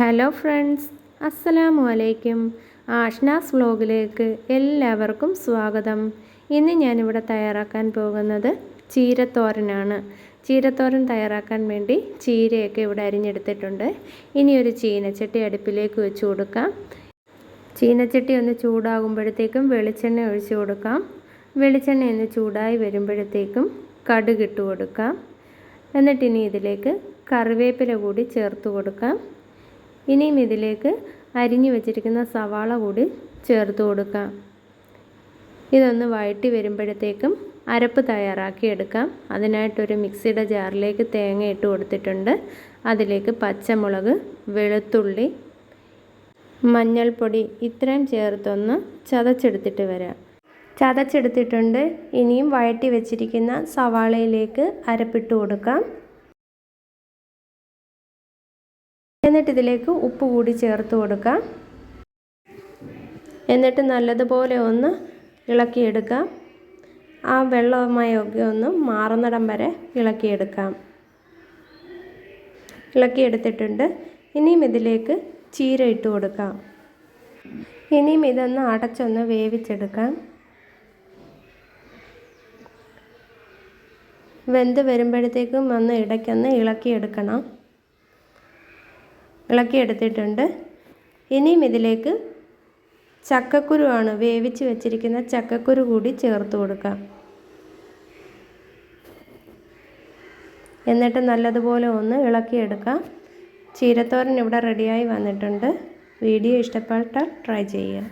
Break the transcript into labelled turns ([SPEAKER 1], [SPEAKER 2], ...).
[SPEAKER 1] Hello friends അസ്സലാമു അലൈക്കും ആഷ്നാസ് വ്ലോഗിലേക്ക് എല്ലാവർക്കും സ്വാഗതം. ഇന്ന് ഞാനിവിടെ തയ്യാറാക്കാൻ പോകുന്നത് ചീരത്തോരനാണ്. ചീരത്തോരൻ തയ്യാറാക്കാൻ വേണ്ടി ചീരയൊക്കെ ഇവിടെ അരിഞ്ഞെടുത്തിട്ടുണ്ട്. ഇനി ഒരു ചീനച്ചട്ടി അടുപ്പിലേക്ക് വെച്ച് കൊടുക്കാം. ചീനച്ചട്ടി ഒന്ന് ചൂടാകുമ്പോഴത്തേക്കും വെളിച്ചെണ്ണ ഒഴിച്ചു കൊടുക്കാം. വെളിച്ചെണ്ണ ഒന്ന് ചൂടായി വരുമ്പോഴത്തേക്കും കടുകിട്ട് കൊടുക്കാം. എന്നിട്ടിനി ഇതിലേക്ക് കറിവേപ്പില കൂടി ചേർത്ത് കൊടുക്കാം. ഇനിയും ഇതിലേക്ക് അരിഞ്ഞു വെച്ചിരിക്കുന്ന സവാള കൂടി ചേർത്ത് കൊടുക്കാം. ഇതൊന്ന് വഴറ്റി വരുമ്പോഴത്തേക്കും അരപ്പ് തയ്യാറാക്കി എടുക്കാം. അതിനായിട്ടൊരു മിക്സിയുടെ ജാറിലേക്ക് തേങ്ങ ഇട്ട് കൊടുത്തിട്ടുണ്ട്. അതിലേക്ക് പച്ചമുളക് വെളുത്തുള്ളി മഞ്ഞൾപ്പൊടി ഇത്രയും ചേർത്തൊന്ന് ചതച്ചെടുത്തിട്ട് വരാം. ചതച്ചെടുത്തിട്ടുണ്ട്. ഇനിയും വഴറ്റി വെച്ചിരിക്കുന്ന സവാളയിലേക്ക് അരപ്പിട്ട് കൊടുക്കാം. എന്നിട്ട് ഇതിലേക്ക് ഉപ്പ് കൂടി ചേർത്ത് കൊടുക്കാം. എന്നിട്ട് നല്ലതുപോലെ ഒന്ന് ഇളക്കിയെടുക്കാം. ആ വെള്ളമയൊക്കെ ഒന്ന് മാറുന്നിടം വരെ ഇളക്കിയെടുക്കാം. ഇളക്കിയെടുത്തിട്ടുണ്ട്. ഇനിയും ഇതിലേക്ക് ചീര ഇട്ട് കൊടുക്കാം. ഇനിയും ഇതൊന്ന് അടച്ചൊന്ന് വേവിച്ചെടുക്കാം. വെന്ത് വരുമ്പോഴത്തേക്കും ഒന്ന് ഇടയ്ക്കൊന്ന് ഇളക്കിയെടുക്കണം. ഇളക്കിയെടുത്തിട്ടുണ്ട് ഇനിയും ഇതിലേക്ക് ചക്കക്കുരുവാണ് വേവിച്ച് വെച്ചിരിക്കുന്ന ചക്കക്കുരു കൂടി ചേർത്ത് കൊടുക്കാം. എന്നിട്ട് നല്ലതുപോലെ ഒന്ന് ഇളക്കിയെടുക്കാം ചീരത്തോരൻ ഇവിടെ റെഡിയായി വന്നിട്ടുണ്ട്. വീഡിയോ ഇഷ്ടപ്പെട്ടാൽ ട്രൈ ചെയ്യുക.